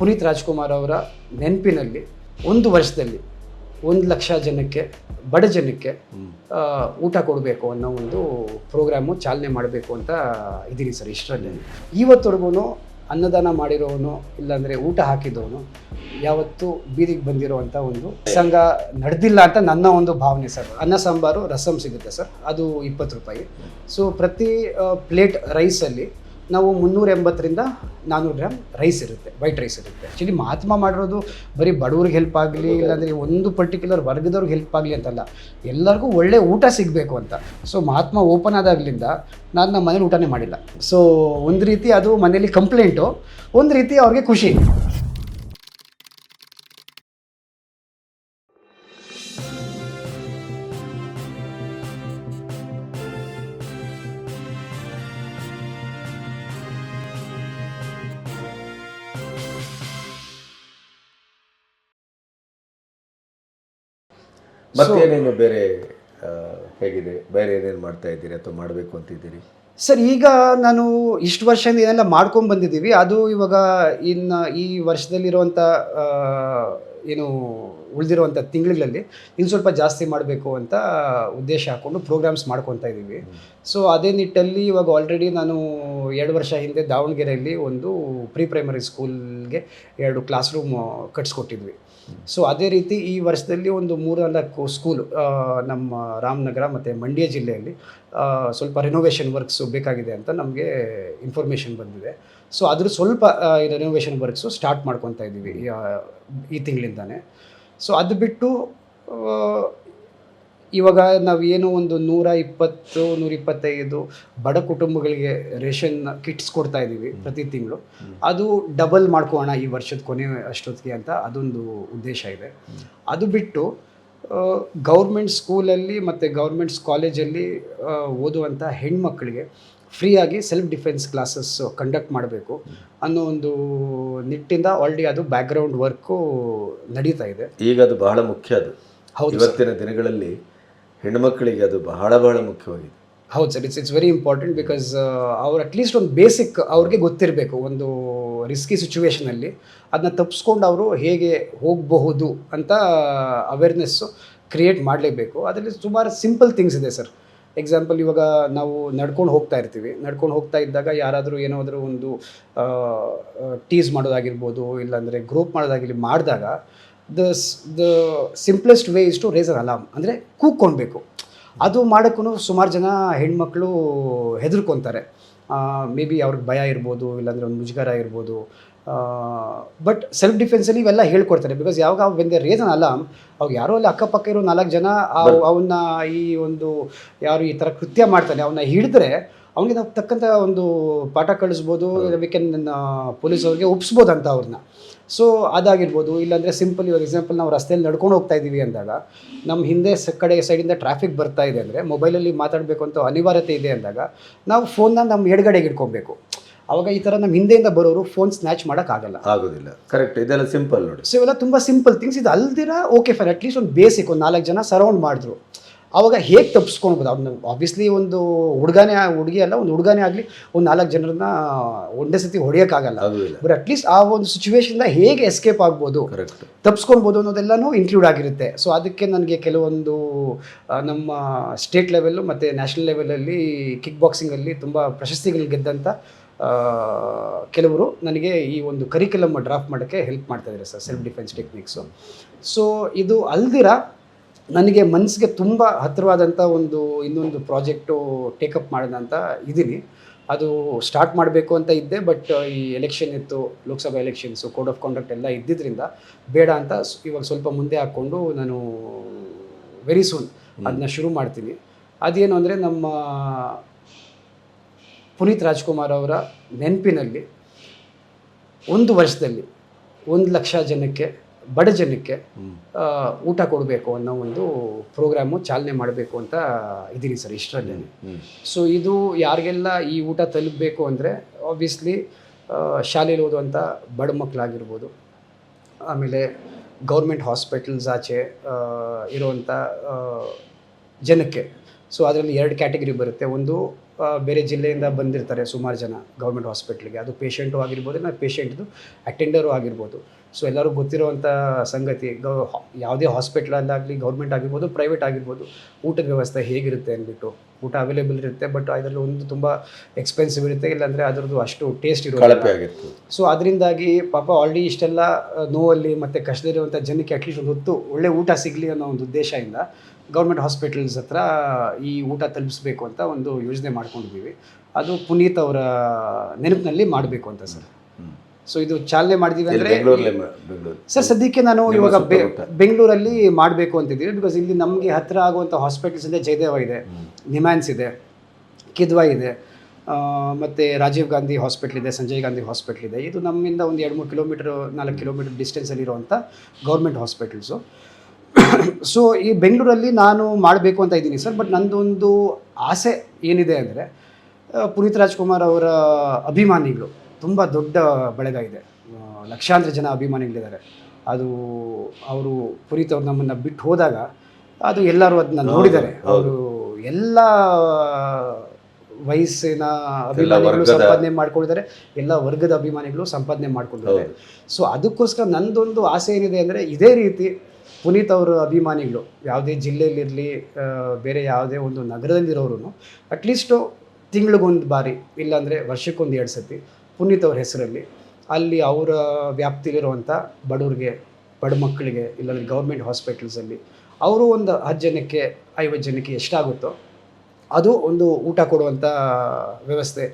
ಪುನೀತ್ ರಾಜ್ಕುಮಾರ್ ಅವರ ನೆನಪಿನಲ್ಲಿ ಒಂದು ವರ್ಷದಲ್ಲಿ ಒಂದು ಲಕ್ಷ ಜನಕ್ಕೆ, ಬಡ ಜನಕ್ಕೆ ಊಟ ಕೊಡಬೇಕು ಅನ್ನೋ ಒಂದು ಪ್ರೋಗ್ರಾಮು ಚಾಲನೆ ಮಾಡಬೇಕು ಅಂತ ಇದ್ದೀನಿ ಸರ್ ಇಷ್ಟರಲ್ಲಿ. ಇವತ್ತವರೆಗೂ ಅನ್ನದಾನ ಮಾಡಿರೋನು, ಇಲ್ಲಾಂದರೆ ಊಟ ಹಾಕಿದವನು ಯಾವತ್ತು ಬೀದಿಗೆ ಬಂದಿರೋವಂಥ ಒಂದು ಸಂಘ ನಡೆದಿಲ್ಲ ಅಂತ ನನ್ನ ಒಂದು ಭಾವನೆ ಸರ್. ಅನ್ನ ಸಾಂಬಾರು, ರಸಂ ಸಿಗುತ್ತೆ ಸರ್. ಅದು ಇಪ್ಪತ್ತು ರೂಪಾಯಿ. ಸೊ ಪ್ರತಿ ಪ್ಲೇಟ್ ರೈಸಲ್ಲಿ ನಾವು ಮುನ್ನೂರ ಎಂಬತ್ತರಿಂದ ನಾನ್ನೂರು ಗ್ರಾಮ್ ರೈಸ್ ಇರುತ್ತೆ ವೈಟ್ ರೈಸ್ ಇರುತ್ತೆ. ಆ್ಯಕ್ಚುಲಿ ಮಹಾತ್ಮ ಮಾಡಿರೋದು ಬರೀ ಬಡವ್ರಿಗೆ ಹೆಲ್ಪ್ ಆಗಲಿ, ಇಲ್ಲಾಂದರೆ ಒಂದು ಪರ್ಟಿಕ್ಯುಲರ್ ವರ್ಗದವ್ರಿಗೆ ಹೆಲ್ಪ್ ಆಗಲಿ ಅಂತಲ್ಲ, ಎಲ್ಲರಿಗೂ ಒಳ್ಳೆ ಊಟ ಸಿಗಬೇಕು ಅಂತ. ಸೊ ಮಹಾತ್ಮ ಓಪನ್ ಆದಾಗಲಿಂದ ನಾನು ನಮ್ಮ ಮನೇಲಿ ಊಟನೇ ಮಾಡಿಲ್ಲ. ಸೊ ಒಂದು ರೀತಿ ಅದು ಮನೇಲಿ ಕಂಪ್ಲೇಂಟು ಒಂದು ರೀತಿ ಅವ್ರಿಗೆ ಖುಷಿ. ಮತ್ತೇನೇನು ಬೇರೆ ಹೇಗಿದೆ? ಬೇರೆ ಏನೇನು ಮಾಡ್ತಾ ಇದ್ದೀರಿ ಅಥವಾ ಮಾಡಬೇಕು ಅಂತಿದ್ದೀರಿ? ಸರ್ ಈಗ ನಾನು ಇಷ್ಟು ವರ್ಷದಿಂದ ಏನೆಲ್ಲ ಮಾಡ್ಕೊಂಡು ಬಂದಿದ್ದೀವಿ. ಅದು ಇವಾಗ ಇನ್ನು ಈ ವರ್ಷದಲ್ಲಿರುವಂಥ ಏನು ಉಳಿದಿರುವಂಥ ತಿಂಗಳಲ್ಲಿ ಇನ್ನು ಸ್ವಲ್ಪ ಜಾಸ್ತಿ ಮಾಡಬೇಕು ಅಂತ ಉದ್ದೇಶ ಹಾಕ್ಕೊಂಡು ಪ್ರೋಗ್ರಾಮ್ಸ್ ಮಾಡ್ಕೊತಾ ಇದ್ದೀವಿ. ಸೊ ಅದೇ ನಿಟ್ಟಲ್ಲಿ ಇವಾಗ ಆಲ್ರೆಡಿ ನಾನು ಎರಡು ವರ್ಷ ಹಿಂದೆ ದಾವಣಗೆರೆಯಲ್ಲಿ ಒಂದು ಪ್ರೀ ಪ್ರೈಮರಿ ಸ್ಕೂಲ್ಗೆ ಎರಡು ಕ್ಲಾಸ್ ರೂಮ್ ಕಟ್ಸ್ಕೊಟ್ಟಿದ್ವಿ. ಸೊ ಅದೇ ರೀತಿ ಈ ವರ್ಷದಲ್ಲಿ ಒಂದು ಮೂರು ನಾಲ್ಕು ಸ್ಕೂಲ್ ನಮ್ಮ ರಾಮನಗರ ಮತ್ತು ಮಂಡ್ಯ ಜಿಲ್ಲೆಯಲ್ಲಿ ಸ್ವಲ್ಪ ರಿನೋವೇಷನ್ ವರ್ಕ್ಸು ಬೇಕಾಗಿದೆ ಅಂತ ನಮಗೆ ಇನ್ಫಾರ್ಮೇಷನ್ ಬಂದಿದೆ. ಸೊ ಅದ್ರ ಸ್ವಲ್ಪ ರಿನೋವೇಷನ್ ವರ್ಕ್ಸು ಸ್ಟಾರ್ಟ್ ಮಾಡ್ಕೊತಾ ಇದ್ದೀವಿ ಈ, ತಿಂಗಳಿಂದನೇ. ಸೊ ಅದು ಬಿಟ್ಟು ಇವಾಗ ನಾವು ಏನೋ ಒಂದು ನೂರ ಇಪ್ಪತ್ತು ನೂರ ಇಪ್ಪತ್ತೈದು ಬಡ ಕುಟುಂಬಗಳಿಗೆ ರೇಷನ್ ಕಿಟ್ಸ್ ಕೊಡ್ತಾ ಇದ್ದೀವಿ ಪ್ರತಿ ತಿಂಗಳು. ಅದು ಡಬಲ್ ಮಾಡ್ಕೋಣ ಈ ವರ್ಷದ ಕೊನೆ ಅಷ್ಟೊತ್ತಿಗೆ ಅಂತ ಅದೊಂದು ಉದ್ದೇಶ ಇದೆ. ಅದು ಬಿಟ್ಟು ಗೌರ್ಮೆಂಟ್ ಸ್ಕೂಲಲ್ಲಿ ಮತ್ತು ಗೌರ್ಮೆಂಟ್ಸ್ ಕಾಲೇಜಲ್ಲಿ ಓದುವಂಥ ಹೆಣ್ಮಕ್ಳಿಗೆ ಫ್ರೀಯಾಗಿ ಸೆಲ್ಫ್ ಡಿಫೆನ್ಸ್ ಕ್ಲಾಸಸ್ ಕಂಡಕ್ಟ್ ಮಾಡಬೇಕು ಅನ್ನೋ ಒಂದು ನಿಟ್ಟಿಂದ ಆಲ್ರೆಡಿ ಅದು ಬ್ಯಾಕ್ಗ್ರೌಂಡ್ ವರ್ಕು ನಡೀತಾ ಇದೆ. ಈಗ ಅದು ಬಹಳ ಮುಖ್ಯ ಅದು. ಹೌದು ಇವತ್ತಿನ ದಿನಗಳಲ್ಲಿ ಹೆಣ್ಮಕ್ಳಿಗೆ ಅದು ಬಹಳ ಬಹಳ ಮುಖ್ಯವಾಗಿದೆ. ಹೌದು sir it's it's very important because ಅವ್ರು ಅಟ್ಲೀಸ್ಟ್ ಒಂದು ಬೇಸಿಕ್ ಅವ್ರಿಗೆ ಗೊತ್ತಿರಬೇಕು ಒಂದು ರಿಸ್ಕಿ ಸಿಚುವೇಷನಲ್ಲಿ ಅದನ್ನ ತಪ್ಪಿಸ್ಕೊಂಡು ಅವರು ಹೇಗೆ ಹೋಗಬಹುದು ಅಂತ ಅವೇರ್ನೆಸ್ಸು ಕ್ರಿಯೇಟ್ ಮಾಡಲೇಬೇಕು. ಅದರಲ್ಲಿ ಸುಮಾರು ಸಿಂಪಲ್ ಥಿಂಗ್ಸ್ ಇದೆ ಸರ್. ಎಕ್ಸಾಂಪಲ್ ಇವಾಗ ನಾವು ನಡ್ಕೊಂಡು ಹೋಗ್ತಾ ಇರ್ತೀವಿ. ನಡ್ಕೊಂಡು ಹೋಗ್ತಾ ಇದ್ದಾಗ ಯಾರಾದರೂ ಏನಾದರೂ ಒಂದು ಟೀಸ್ ಮಾಡೋದಾಗಿರ್ಬೋದು, ಇಲ್ಲಾಂದರೆ ಗ್ರೂಪ್ ಮಾಡೋದಾಗಿರಲಿ ಮಾಡಿದಾಗ the the simplest way is to raise an alarm ಅಂದರೆ ಕೂಕ್ಕೊಳ್ಬೇಕು ಅದು ಮಾಡೋಕ್ಕೂ ಸುಮಾರು ಜನ ಹೆಣ್ಮಕ್ಳು ಹೆದರ್ಕೊತಾರೆ. ಮೇ ಬಿ ಅವ್ರಿಗೆ ಭಯ ಇರ್ಬೋದು, ಇಲ್ಲಾಂದರೆ ಒಂದು ಮುಜುಗರ ಇರ್ಬೋದು. ಬಟ್ ಸೆಲ್ಫ್ ಡಿಫೆನ್ಸಲ್ಲಿ ಇವೆಲ್ಲ ಹೇಳ್ಕೊಡ್ತಾರೆ. ಬಿಕಾಸ್ ಯಾವಾಗ ಅವ್ರು ವೆನ್ ದ ರೇಸನ್ ಅಲ್ಲ ಅವಾಗ ಯಾರೋ ಅಲ್ಲಿ ಅಕ್ಕಪಕ್ಕ ಇರೋ ನಾಲ್ಕು ಜನ ಅವನ್ನ ಈ ಒಂದು ಯಾರು ಈ ಥರ ಕೃತ್ಯ ಮಾಡ್ತಾನೆ ಅವನ್ನ ಹಿಡಿದ್ರೆ ಅವನಿಗೆ ನಾವು ತಕ್ಕಂಥ ಒಂದು ಪಾಠ ಕಳಿಸ್ಬೋದು ವಿ ಕೆನ್ ಪೊಲೀಸ್ ಅವ್ರಿಗೆ ಒಪ್ಸ್ಬೋದು ಅಂತ ಅವ್ರನ್ನ. ಸೊ ಅದಾಗಿರ್ಬೋದು. ಇಲ್ಲಾಂದರೆ ಸಿಂಪಲ್ ಇವಾಗ ಎಕ್ಸಾಂಪಲ್ ನಾವು ರಸ್ತೆಯಲ್ಲಿ ನಡ್ಕೊಂಡು ಹೋಗ್ತಾ ಇದ್ದೀವಿ ಅಂದಾಗ ನಮ್ಮ ಹಿಂದೆ ಸ ಕಡೆ ಸೈಡಿಂದ ಟ್ರಾಫಿಕ್ ಬರ್ತಾ ಇದೆ ಅಂದರೆ ಮೊಬೈಲಲ್ಲಿ ಮಾತಾಡಬೇಕು ಅಂತ ಅನಿವಾರ್ಯತೆ ಇದೆ ಅಂದಾಗ ನಾವು ಫೋನ್ನ ನಮ್ಮ ಎಡಗಡೆಗೆ ಇಟ್ಕೊಬೇಕು. ಅವಾಗ ಈ ಥರ ನಮ್ಮ ಹಿಂದೆಯಿಂದ ಬರೋರು ಫೋನ್ ಸ್ನ್ಯಾಚ್ ಮಾಡೋಕ್ಕಾಗಲ್ಲ. ಆಗೋದಿಲ್ಲ. ಕರೆಕ್ಟ್ ಇದೆಲ್ಲ ಸಿಂಪಲ್ ನೋಡಿ. ಸೊ ಇವೆಲ್ಲ ತುಂಬ ಸಿಂಪಲ್ ಥಿಂಗ್ಸ್ ಇದು ಅಲ್ದಿರ ಓಕೆ ಫೈನ್ ಅಟ್ಲೀಸ್ಟ್ ಒಂದು ಬೇಸಿಕ್ ಒಂದು ನಾಲ್ಕು ಜನ ಸರೌಂಡ್ ಮಾಡಿದ್ರು. ಅವಾಗ ಹೇಗೆ ತಪ್ಪಿಸ್ಕೊಳ್ಬೋದು ಅವ್ನು ಆಬ್ವಿಯಸ್ಲಿ ಒಂದು ಹುಡುಗನೇ ಹುಡುಗಿ ಅಲ್ಲ ಒಂದು ಹುಡುಗನೇ ಆಗಲಿ ಒಂದು ನಾಲ್ಕು ಜನರನ್ನ ಒಂದೇ ಸತಿ ಹೊಡೆಯೋಕ್ಕಾಗಲ್ಲ. ಬಟ್ ಅಟ್ಲೀಸ್ಟ್ ಆ ಒಂದು ಸಿಚುವೇಶನ್ ಹೇಗೆ ಎಸ್ಕೇಪ್ ಆಗ್ಬೋದು? ಕರೆಕ್ಟ್ ತಪ್ಪಿಸ್ಕೊಳ್ಬೋದು ಅನ್ನೋದೆಲ್ಲನೂ ಇನ್ಕ್ಲೂಡ್ ಆಗಿರುತ್ತೆ. ಸೊ ಅದಕ್ಕೆ ನನಗೆ ಕೆಲವೊಂದು ನಮ್ಮ ಸ್ಟೇಟ್ ಲೆವೆಲ್ಲು ಮತ್ತು ನ್ಯಾಷನಲ್ ಲೆವೆಲಲ್ಲಿ ಕಿಕ್ ಬಾಕ್ಸಿಂಗಲ್ಲಿ ತುಂಬ ಪ್ರಶಸ್ತಿಗಳು ಗೆದ್ದಂಥ ಕೆಲವರು ನನಗೆ ಈ ಒಂದು ಕರಿಕ್ಯುಲಮ್ ಡ್ರಾಫ್ಟ್ ಮಾಡೋಕ್ಕೆ ಹೆಲ್ಪ್ ಮಾಡ್ತಾ ಇದ್ದಾರೆ sir self defence techniques so ಇದು ಅಲ್ದಿರ ನನಗೆ ಮನಸ್ಸಿಗೆ ತುಂಬ ಹತ್ತಿರವಾದಂಥ ಒಂದು ಇನ್ನೊಂದು ಪ್ರಾಜೆಕ್ಟು ಟೇಕಪ್ ಮಾಡೋಣ ಅಂತ ಇದ್ದೀನಿ. ಅದು ಸ್ಟಾರ್ಟ್ ಮಾಡಬೇಕು ಅಂತ ಇದ್ದೆ ಬಟ್ ಈ ಎಲೆಕ್ಷನ್ ಇತ್ತು Lok Sabha elections code of conduct ಎಲ್ಲ ಇದ್ದಿದ್ದರಿಂದ ಬೇಡ ಅಂತ ಇವಾಗ ಸ್ವಲ್ಪ ಮುಂದೆ ಹಾಕ್ಕೊಂಡು ನಾನು ವೆರಿ ಸೂನ್ ಅದನ್ನ ಶುರು ಮಾಡ್ತೀನಿ. ಅದೇನು ಅಂದರೆ ನಮ್ಮ ಪುನೀತ್ ರಾಜ್ಕುಮಾರ್ ಅವರ ನೆನಪಿನಲ್ಲಿ ಒಂದು ವರ್ಷದಲ್ಲಿ ಒಂದು ಲಕ್ಷ ಜನಕ್ಕೆ ಬಡ ಜನಕ್ಕೆ ಊಟ ಕೊಡಬೇಕು ಅನ್ನೋ ಒಂದು ಪ್ರೋಗ್ರಾಮು ಚಾಲನೆ ಮಾಡಬೇಕು ಅಂತ ಇದ್ದೀನಿ ಸರ್ ಇಷ್ಟರಲ್ಲಿ. ಸೊ ಇದು ಯಾರಿಗೆಲ್ಲ ಈ ಊಟ ತಲುಪಬೇಕು ಅಂದರೆ ಆಬ್ವಿಯಸ್ಲಿ ಶಾಲೆಯಲ್ಲಿ ಓದುವಂಥ ಬಡ ಮಕ್ಕಳಾಗಿರ್ಬೋದು ಆಮೇಲೆ ಗೌರ್ಮೆಂಟ್ ಹಾಸ್ಪಿಟಲ್ಸ್ ಆಚೆ ಇರುವಂಥ ಜನಕ್ಕೆ. ಸೊ ಅದರಲ್ಲಿ ಎರಡು ಕ್ಯಾಟಗರಿ ಬರುತ್ತೆ. ಒಂದು ಬೇರೆ ಜಿಲ್ಲೆಯಿಂದ ಬಂದಿರ್ತಾರೆ ಸುಮಾರು ಜನ ಗೌರ್ಮೆಂಟ್ ಹಾಸ್ಪಿಟ್ಲಿಗೆ ಅದು ಪೇಷಂಟು ಆಗಿರ್ಬೋದು ಇಲ್ಲ ಪೇಷಂಟ್ದು ಅಟೆಂಡರು ಆಗಿರ್ಬೋದು. ಸೊ ಎಲ್ಲರೂ ಗೊತ್ತಿರುವಂಥ ಸಂಗತಿ, ಗೌ ಯಾವುದೇ ಹಾಸ್ಪಿಟ್ಲಲ್ಲಾಗಲಿ ಗೌರ್ಮೆಂಟ್ ಆಗಿರ್ಬೋದು ಪ್ರೈವೇಟ್ ಆಗಿರ್ಬೋದು, ಊಟದ ವ್ಯವಸ್ಥೆ ಹೇಗಿರುತ್ತೆ ಅಂದ್ಬಿಟ್ಟು. ಊಟ ಅವೈಲೇಬಲ್ ಇರುತ್ತೆ ಬಟ್ ಅದರಲ್ಲಿ ಒಂದು ತುಂಬ ಎಕ್ಸ್ಪೆನ್ಸಿವ್ ಇರುತ್ತೆ ಇಲ್ಲಾಂದರೆ ಅದರದ್ದು ಅಷ್ಟು ಟೇಸ್ಟ್ ಇರುತ್ತೆ ಸೊ ಅದರಿಂದಾಗಿ ಪಾಪ ಆಲ್ರೆಡಿ ಇಷ್ಟೆಲ್ಲ ನೋವಲ್ಲಿ ಮತ್ತು ಕಷ್ಟದಲ್ಲಿರುವಂಥ ಜನಕ್ಕೆ ಅಟ್ಲೀಸ್ಟ್ ಒಂದು ಹೊತ್ತು ಒಳ್ಳೆ ಊಟ ಸಿಗಲಿ ಅನ್ನೋ ಒಂದು ಉದ್ದೇಶದಿಂದ ಗೌರ್ಮೆಂಟ್ ಹಾಸ್ಪಿಟಲ್ಸ್ ಹತ್ರ ಈ ಊಟ ತಲುಪಿಸ್ಬೇಕು ಅಂತ ಒಂದು ಯೋಜನೆ ಮಾಡ್ಕೊಂಡಿದ್ದೀವಿ. ಅದು ಪುನೀತ್ ಅವರ ನೆನಪಿನಲ್ಲಿ ಮಾಡಬೇಕು ಅಂತ ಸರ್. ಸೊ ಇದು ಚಾಲನೆ ಮಾಡಿದೀವಿ ಅಂದರೆ ಸರ್ ಸದ್ಯಕ್ಕೆ ನಾನು ಇವಾಗ ಬೆಂಗಳೂರಲ್ಲಿ ಮಾಡಬೇಕು ಅಂತಿದ್ದೀನಿ ಬಿಕಾಸ್ ಇಲ್ಲಿ ನಮಗೆ ಹತ್ತಿರ ಆಗುವಂಥ ಹಾಸ್ಪಿಟಲ್ಸ್ ಅಂದ್ರೆ ಜಯದೇವ ಇದೆ. ನಿಮ್ಯಾನ್ಸ್ ಇದೆ? ಕಿದ್ವಾ ಇದೆ. ಮತ್ತು ರಾಜೀವ್ ಗಾಂಧಿ ಹಾಸ್ಪಿಟ್ಲ್ ಇದೆ ಸಂಜಯ್ ಗಾಂಧಿ ಹಾಸ್ಪಿಟ್ಲ್ ಇದೆ. ಇದು ನಮ್ಮಿಂದ ಒಂದು ಎರಡು ಮೂರು ಕಿಲೋಮೀಟರ್ ನಾಲ್ಕು ಕಿಲೋಮೀಟರ್ ಡಿಸ್ಟೆನ್ಸಲ್ಲಿ ಇರುವಂಥ ಗೌರ್ಮೆಂಟ್ ಹಾಸ್ಪಿಟಲ್ಸು ಸೊ ಈ ಬೆಂಗಳೂರಲ್ಲಿ ನಾನು ಮಾಡಬೇಕು ಅಂತ ಇದ್ದೀನಿ ಸರ್ ಬಟ್ ನಂದೊಂದು ಆಸೆ ಏನಿದೆ ಅಂದರೆ ಪುನೀತ್ ರಾಜ್ಕುಮಾರ್ ಅವರ ಅಭಿಮಾನಿಗಳು ತುಂಬ ದೊಡ್ಡ ಬಳಗ ಇದೆ ಲಕ್ಷಾಂತರ ಜನ ಅಭಿಮಾನಿಗಳಿದ್ದಾರೆ. ಅದು ಅವರು ಪುನೀತ್ ಅವ್ರು ನಮ್ಮನ್ನು ಬಿಟ್ಟು ಹೋದಾಗ ಅದು ಎಲ್ಲರೂ ಅದನ್ನ ನೋಡಿದ್ದಾರೆ. ಅವರು ಎಲ್ಲ ವಯಸ್ಸಿನ ಅಭಿಮಾನಿಗಳು ಸಂಪಾದನೆ ಮಾಡ್ಕೊಂಡಿದ್ದಾರೆ ಎಲ್ಲ ವರ್ಗದ ಅಭಿಮಾನಿಗಳು ಸಂಪಾದನೆ ಮಾಡ್ಕೊಂಡಿದ್ದಾರೆ. ಸೊ ಅದಕ್ಕೋಸ್ಕರ ನಂದೊಂದು ಆಸೆ ಏನಿದೆ ಅಂದರೆ ಇದೇ ರೀತಿ ಪುನೀತ್ ಅವರ ಅಭಿಮಾನಿಗಳು ಯಾವುದೇ ಜಿಲ್ಲೆಯಲ್ಲಿರಲಿ ಬೇರೆ ಯಾವುದೇ ಒಂದು ನಗರದಲ್ಲಿರೋರು ಅಟ್ಲೀಸ್ಟು ತಿಂಗಳಿಗೊಂದು ಬಾರಿ ಇಲ್ಲಾಂದರೆ ವರ್ಷಕ್ಕೊಂದು ಎರಡು ಸತಿ ಪುನೀತ್ ಅವ್ರ ಹೆಸರಲ್ಲಿ ಅಲ್ಲಿ ಅವರ ವ್ಯಾಪ್ತಿಲಿರುವಂಥ ಬಡವ್ರಿಗೆ ಬಡ ಮಕ್ಕಳಿಗೆ ಇಲ್ಲಾಂದರೆ ಗೌರ್ಮೆಂಟ್ ಹಾಸ್ಪಿಟಲ್ಸಲ್ಲಿ ಅವರು ಒಂದು ಹತ್ತು ಜನಕ್ಕೆ, ಐವತ್ತು ಜನಕ್ಕೆ ಎಷ್ಟಾಗುತ್ತೋ ಅದು ಒಂದು ಊಟ ಕೊಡುವಂಥ ವ್ಯವಸ್ಥೆ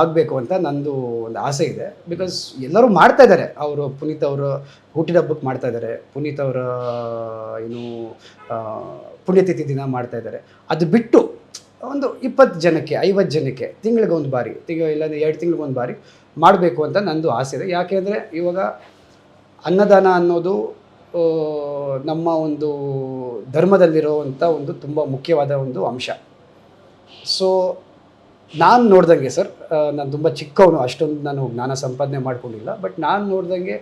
ಆಗಬೇಕು ಅಂತ ನಂದು ಒಂದು ಆಸೆ ಇದೆ. ಬಿಕಾಸ್ ಎಲ್ಲರೂ ಮಾಡ್ತಾ ಇದ್ದಾರೆ. ಅವರು ಪುನೀತ್ ಅವರು ಹುಟ್ಟಿದ ಹಬ್ಬಕ್ಕೆ ಮಾಡ್ತಾ ಇದ್ದಾರೆ. ಪುನೀತ್ ಅವರ, ಏನು ಪುಣ್ಯತಿಥಿ ದಿನ ಮಾಡ್ತಾ ಇದ್ದಾರೆ. ಅದು ಬಿಟ್ಟು ಒಂದು ಇಪ್ಪತ್ತು ಜನಕ್ಕೆ, ಐವತ್ತು ಜನಕ್ಕೆ ತಿಂಗಳಿಗೆ ಒಂದು ಬಾರಿ ತಿಂಗಳು ಇಲ್ಲಾಂದರೆ ಎರಡು ತಿಂಗಳಿಗೆ ಒಂದು ಬಾರಿ ಮಾಡಬೇಕು ಅಂತ ನಂದು ಆಸೆ ಇದೆ. ಯಾಕೆಂದರೆ ಇವಾಗ ಅನ್ನದಾನ ಅನ್ನೋದು ನಮ್ಮ ಒಂದು ಧರ್ಮದಲ್ಲಿರುವಂಥ ಒಂದು ತುಂಬ ಮುಖ್ಯವಾದ ಒಂದು ಅಂಶ. ಸೊ ನಾನು ನೋಡ್ದಂಗೆ ಸರ್ ನಾನು ತುಂಬ ಚಿಕ್ಕವನು ಅಷ್ಟೊಂದು ನಾನು ಜ್ಞಾನ ಸಂಪಾದನೆ ಮಾಡ್ಕೊಂಡಿಲ್ಲ ಬಟ್ ನಾನು ನೋಡ್ದಂಗೆ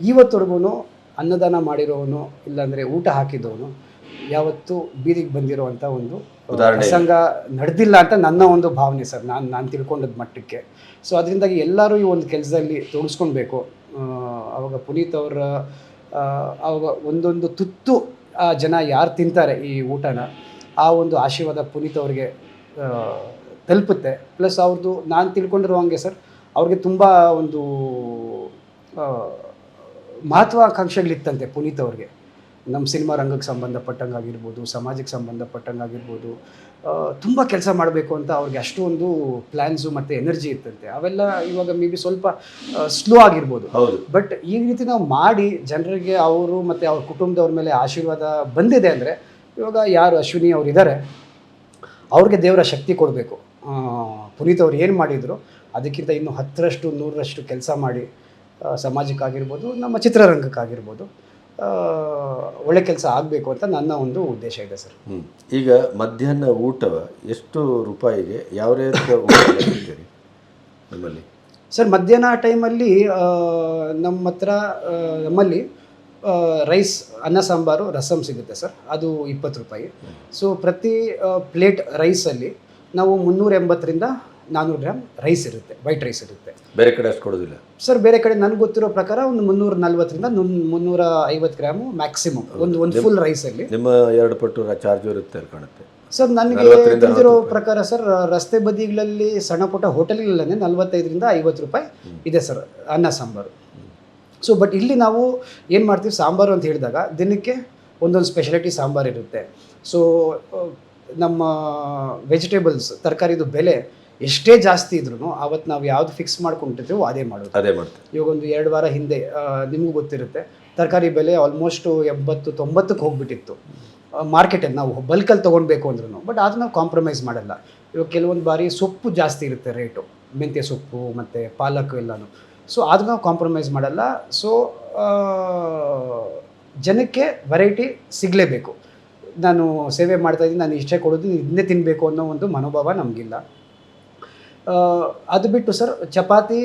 ಇವತ್ತವರೆಗೂ ಅನ್ನದಾನ ಮಾಡಿರೋವನು ಇಲ್ಲಾಂದರೆ ಊಟ ಹಾಕಿದವನು ಯಾವತ್ತೂ ಬೀದಿಗೆ ಬಂದಿರೋವಂಥ ಒಂದು. ಪ್ರಸಂಗ ನಡೆದಿಲ್ಲ ಅಂತ ನನ್ನ ಒಂದು ಭಾವನೆ ಸರ್ ನಾನು ನಾನು ತಿಳ್ಕೊಂಡದ ಮಟ್ಟಕ್ಕೆ. ಸೊ ಅದರಿಂದಾಗಿ ಎಲ್ಲರೂ ಈ ಒಂದು ಕೆಲಸದಲ್ಲಿ ತೊಡಗಿಸ್ಕೊಳ್ಬೇಕು ಆ, ಅವಾಗ ಪುನೀತ್ ಅವರ ಅವಾಗ ಒಂದೊಂದು ತುತ್ತು, ಆ, ಜನ ಯಾರು ತಿಂತಾರೆ ಈ ಊಟನ, ಆ ಒಂದು ಆಶೀರ್ವಾದ ಪುನೀತ್ ಅವ್ರಿಗೆ ತಲುಪುತ್ತೆ. ಪ್ಲಸ್ ಅವ್ರದ್ದು ನಾನು ತಿಳ್ಕೊಂಡಿರೋ ಹಂಗೆ ಸರ್, ಅವ್ರಿಗೆ ತುಂಬ ಒಂದು ಮಹತ್ವಾಕಾಂಕ್ಷೆಗಳಿತ್ತಂತೆ ಪುನೀತ್ ಅವ್ರಿಗೆ. ನಮ್ಮ ಸಿನಿಮಾ ರಂಗಕ್ಕೆ ಸಂಬಂಧಪಟ್ಟಂಗೆ ಆಗಿರ್ಬೋದು ಸಮಾಜಕ್ಕೆ ಸಂಬಂಧಪಟ್ಟಂಗೆ ಆಗಿರ್ಬೋದು ತುಂಬ ಕೆಲಸ ಮಾಡಬೇಕು ಅಂತ ಅವ್ರಿಗೆ ಅಷ್ಟೊಂದು ಪ್ಲ್ಯಾನ್ಸು ಮತ್ತು ಎನರ್ಜಿ ಇರ್ತಂತೆ. ಅವೆಲ್ಲ ಇವಾಗ ಮೇ ಬಿ ಸ್ವಲ್ಪ ಸ್ಲೋ ಆಗಿರ್ಬೋದು. ಹೌದು. ಬಟ್ ಈ ರೀತಿ ನಾವು ಮಾಡಿ ಜನರಿಗೆ ಅವರು ಮತ್ತು ಅವ್ರ ಕುಟುಂಬದವ್ರ ಮೇಲೆ ಆಶೀರ್ವಾದ ಬಂದಿದೆ ಅಂದರೆ ಇವಾಗ ಯಾರು ಅಶ್ವಿನಿ ಅವ್ರು ಇದ್ದಾರೆ ಅವ್ರಿಗೆ ದೇವರ ಶಕ್ತಿ ಕೊಡಬೇಕು. ಪುನೀತ್ ಅವ್ರು ಏನು ಮಾಡಿದ್ರು ಅದಕ್ಕಿಂತ ಇನ್ನೂ ಹತ್ತರಷ್ಟು ನೂರರಷ್ಟು ಕೆಲಸ ಮಾಡಿ ಸಮಾಜಕ್ಕಾಗಿರ್ಬೋದು ನಮ್ಮ ಚಿತ್ರರಂಗಕ್ಕಾಗಿರ್ಬೋದು. ಒಳ್ಳೆ ಕೆಲಸ ಆಗಬೇಕು ಅಂತ ನನ್ನ ಒಂದು ಉದ್ದೇಶ ಇದೆ ಸರ್. ಈಗ ಮಧ್ಯಾಹ್ನ ಊಟ ಎಷ್ಟು ರೂಪಾಯಿಗೆ ಯಾವ ರೀತಿ ನಿಮ್ಮಲ್ಲಿ? ಸರ್ ಮಧ್ಯಾಹ್ನ ಟೈಮಲ್ಲಿ ನಮ್ಮ ಹತ್ರ ನಮ್ಮಲ್ಲಿ ರೈಸ್ ಅನ್ನ ಸಾಂಬಾರು ರಸಮ್ ಸಿಗುತ್ತೆ ಸರ್. ಅದು ಇಪ್ಪತ್ತು ರೂಪಾಯಿ. ಸೊ ಪ್ರತಿ ಪ್ಲೇಟ್ ರೈಸಲ್ಲಿ ನಾವು ಮುನ್ನೂರ ಎಂಬತ್ತರಿಂದ ನಾನ್ನೂರು ಗ್ರಾಮ್ ರೈಸ್ ಇರುತ್ತೆ ವೈಟ್ ರೈಸ್ ಇರುತ್ತೆ. ಬೇರೆ ಕಡೆ ಅಷ್ಟು ಕೊಡೋದಿಲ್ಲ? ಸರ್ ಬೇರೆ ಕಡೆ ನನಗೆ ಗೊತ್ತಿರೋ ಪ್ರಕಾರ ಒಂದು ಮುನ್ನೂರ ನಲ್ವತ್ತರಿಂದ ಮುನ್ನೂರ ಐವತ್ತು ಗ್ರಾಮು ಮ್ಯಾಕ್ಸಿಮಮ್ ಒಂದು ಒಂದು ಫುಲ್ ರೈಸಲ್ಲಿ ನಿಮ್ಮ ಎರಡು ಪಟ್ಟು ಚಾರ್ಜ್ ಇರುತ್ತೆ ಅಲ್ಲಿ ಕಾಣುತ್ತೆ. ಸರ್ ನನಗೆ ತಿಳಿದಿರೋ ಪ್ರಕಾರ ಸರ್ ರಸ್ತೆ ಬದಿಗಳಲ್ಲಿ ಸಣ್ಣ ಪುಟ್ಟ ಹೋಟೆಲ್ಗಳಲ್ಲೇ ನಲ್ವತ್ತೈದರಿಂದ ಐವತ್ತು ರೂಪಾಯಿ ಇದೆ ಸರ್ ಅನ್ನ ಸಾಂಬಾರು. ಸೊ ಬಟ್ ಇಲ್ಲಿ ನಾವು ಏನು ಮಾಡ್ತೀವಿ ಸಾಂಬಾರು ಅಂತ ಹೇಳಿದಾಗ ದಿನಕ್ಕೆ ಒಂದೊಂದು ಸ್ಪೆಷಾಲಿಟಿ ಸಾಂಬಾರು ಇರುತ್ತೆ. ಸೊ ನಮ್ಮ ವೆಜಿಟೇಬಲ್ಸ್ ತರಕಾರಿದು ಬೆಲೆ ಎಷ್ಟೇ ಜಾಸ್ತಿ ಇದ್ರು ಅವತ್ತು ನಾವು ಯಾವ್ದು ಫಿಕ್ಸ್ ಮಾಡ್ಕೊಂಡಿರ್ತೀವೋ ಅದೇ ಮಾಡೋದು. ಅದೇ ಮಾಡ್ತೀವಿ. ಇವಾಗ ಒಂದು ಎರಡು ವಾರ ಹಿಂದೆ ನಿಮಗೂ ಗೊತ್ತಿರುತ್ತೆ ತರಕಾರಿ ಬೆಲೆ ಆಲ್ಮೋಸ್ಟ್ ಎಂಬತ್ತು ತೊಂಬತ್ತಕ್ಕೆ ಹೋಗ್ಬಿಟ್ಟಿತ್ತು. ಮಾರ್ಕೆಟಲ್ಲಿ ನಾವು ಬಲ್ಕಲ್ಲಿ ತೊಗೊಳ್ಬೇಕು ಅಂದ್ರೂ ಬಟ್ ಅದನ್ನ ನಾವು ಕಾಂಪ್ರಮೈಸ್ ಮಾಡಲ್ಲ. ಇವಾಗ ಕೆಲವೊಂದು ಬಾರಿ ಸೊಪ್ಪು ಜಾಸ್ತಿ ಇರುತ್ತೆ ರೇಟು ಮೆಂತ್ಯ ಸೊಪ್ಪು ಮತ್ತು ಪಾಲಕ್ ಎಲ್ಲನೂ. ಸೊ ಅದನ್ನ ನಾವು ಕಾಂಪ್ರಮೈಸ್ ಮಾಡಲ್ಲ. ಸೊ ಜನಕ್ಕೆ ವೆರೈಟಿ ಸಿಗಲೇಬೇಕು. ನಾನು ಸೇವೆ ಮಾಡ್ತಾ ಇದ್ದೀನಿ ನಾನು ಇಷ್ಟೇ ಕೊಡೋದು ಇದನ್ನೇ ತಿನ್ನಬೇಕು ಅನ್ನೋ ಒಂದು ಮನೋಭಾವ ನಮಗಿಲ್ಲ. ಅದು ಬಿಟ್ಟು ಸರ್, ಚಪಾತಿ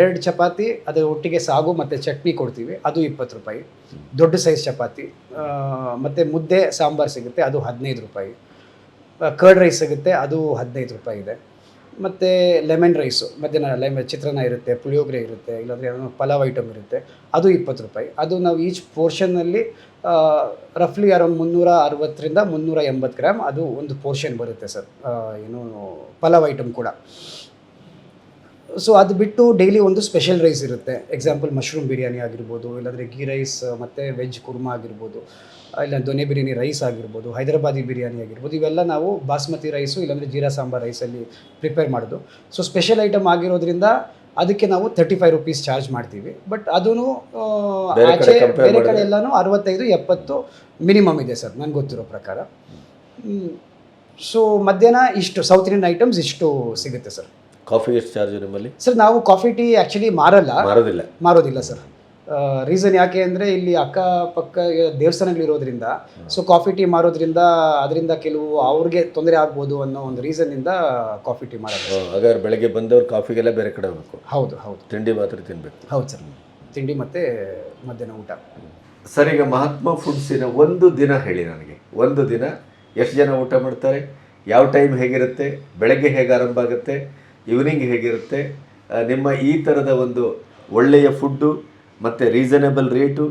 ಎರಡು ಚಪಾತಿ, ಅದು ಒಟ್ಟಿಗೆ ಸಾಗು ಮತ್ತು ಚಟ್ನಿ ಕೊಡ್ತೀವಿ, ಅದು ಇಪ್ಪತ್ತು ರೂಪಾಯಿ. ದೊಡ್ಡ ಸೈಜ್ ಚಪಾತಿ ಮತ್ತು ಮುದ್ದೆ ಸಾಂಬಾರು ಸಿಗುತ್ತೆ, ಅದು ಹದಿನೈದು ರೂಪಾಯಿ. ಕರ್ಡ್ ರೈಸ್ ಸಿಗುತ್ತೆ, ಅದು ಹದಿನೈದು ರೂಪಾಯಿ ಇದೆ. ಮತ್ತು ಲೆಮನ್ ರೈಸು ಮಧ್ಯಾಹ್ನ ಲೆಮನ್ ಚಿತ್ರಾನ್ನ ಇರುತ್ತೆ, ಪುಳಿಯೋಗರೆ ಇರುತ್ತೆ, ಇಲ್ಲಾಂದರೆ ಏನೋ ಪಲಾವ್ ಐಟಮ್ ಇರುತ್ತೆ, ಅದು ಇಪ್ಪತ್ತು ರೂಪಾಯಿ. ಅದು ನಾವು ಈಚ್ ಪೋರ್ಷನ್ನಲ್ಲಿ ರಫ್ಲಿ ಅರೌಂಡ್ ಮುನ್ನೂರ ಅರವತ್ತರಿಂದ ಮುನ್ನೂರ ಎಂಬತ್ತು ಗ್ರಾಮ್ ಅದು ಒಂದು ಪೋರ್ಷನ್ ಬರುತ್ತೆ ಸರ್. ಏನು ಪಲಾವ್ ಐಟಮ್ ಕೂಡ. ಸೊ ಅದು ಬಿಟ್ಟು ಡೈಲಿ ಒಂದು ಸ್ಪೆಷಲ್ ರೈಸ್ ಇರುತ್ತೆ. ಎಕ್ಸಾಂಪಲ್ ಮಶ್ರೂಮ್ ಬಿರಿಯಾನಿ ಆಗಿರ್ಬೋದು ಇಲ್ಲಾಂದರೆ ಗೀ ರೈಸ್ ಮತ್ತು ವೆಜ್ ಕುರ್ಮಾ ಆಗಿರ್ಬೋದು ಇಲ್ಲ ದೊನೆ ಬಿರಿಯಾನಿ ರೈಸ್ ಆಗಿರ್ಬೋದು ಹೈದರಾಬಾದಿ ಬಿರಿಯಾನಿ ಆಗಿರ್ಬೋದು ಇವೆಲ್ಲ ನಾವು ಬಾಸ್ಮತಿ ರೈಸು ಇಲ್ಲಾಂದರೆ ಜೀರಾ ಸಾಂಬಾರ್ ರೈಸಲ್ಲಿ ಪ್ರಿಪೇರ್ ಮಾಡೋದು. ಸೊ ಸ್ಪೆಷಲ್ ಐಟಮ್ ಆಗಿರೋದ್ರಿಂದ ಅದಕ್ಕೆ ನಾವು ತರ್ಟಿ ಫೈವ್ ರುಪೀಸ್ ಚಾರ್ಜ್ ಮಾಡ್ತೀವಿ ಬಟ್ ಅದೂ ಆಚೆ ಬೇರೆ ಕಡೆ? ಎಲ್ಲನೂ ಅರವತ್ತೈದು ಎಪ್ಪತ್ತು ಮಿನಿಮಮ್ ಇದೆ ಸರ್ ನನಗೆ ಗೊತ್ತಿರೋ ಪ್ರಕಾರ. ಸೊ ಮಧ್ಯಾಹ್ನ ಇಷ್ಟು ಸೌತ್ ಇಂಡಿಯನ್ ಐಟಮ್ಸ್ ಇಷ್ಟು ಸಿಗುತ್ತೆ ಸರ್. ಕಾಫಿ ಎಷ್ಟು ಚಾರ್ಜ್ ನಿಮ್ಮಲ್ಲಿ? ಸರ್ ನಾವು ಕಾಫಿ ಟೀ ಆ್ಯಕ್ಚುಲಿ ಮಾರಲ್ಲ. ಮಾರೋದಿಲ್ಲ. ಮಾರೋದಿಲ್ಲ ಸರ್. ರೀಸನ್ ಯಾಕೆ ಅಂದರೆ ಇಲ್ಲಿ ಅಕ್ಕಪಕ್ಕ ದೇವಸ್ಥಾನಗಳಿರೋದ್ರಿಂದ ಸೊ ಕಾಫಿ ಟೀ ಮಾರೋದ್ರಿಂದ ಅದರಿಂದ ಕೆಲವು ಅವ್ರಿಗೆ ತೊಂದರೆ ಆಗ್ಬೋದು ಅನ್ನೋ ಒಂದು ರೀಸನ್ನಿಂದ ಕಾಫಿ ಟೀ ಮಾಡೋದು ಹಾಗಾದ್ರೆ ಬೆಳಗ್ಗೆ ಬಂದವ್ರು ಕಾಫಿಗೆಲ್ಲ ಬೇರೆ ಕಡೆ ಹೋಗಬೇಕು. ಹೌದು ಹೌದು. ತಿಂಡಿ ಮಾತ್ರ ತಿನ್ಬೇಕು. ಹೌದು ಸರ್. ತಿಂಡಿ ಮತ್ತು ಮಧ್ಯಾಹ್ನ ಊಟ. ಸರ್ ಈಗ ಮಹಾತ್ಮ ಫುಡ್ಸಿನ ಒಂದು ದಿನ ಹೇಳಿ ನನಗೆ. ಒಂದು ದಿನ ಎಷ್ಟು ಜನ ಊಟ ಮಾಡ್ತಾರೆ? ಯಾವ ಟೈಮ್ ಹೇಗಿರುತ್ತೆ? ಬೆಳಗ್ಗೆ ಹೇಗೆ ಆರಂಭ ಆಗುತ್ತೆ? ಈವ್ನಿಂಗ್ ಹೇಗಿರುತ್ತೆ? ನಿಮ್ಮ ಈ ಥರದ ಒಂದು ಒಳ್ಳೆಯ ಫುಡ್ಡು ಮತ್ತು ರೀಸನೇಬಲ್ ರೇಟು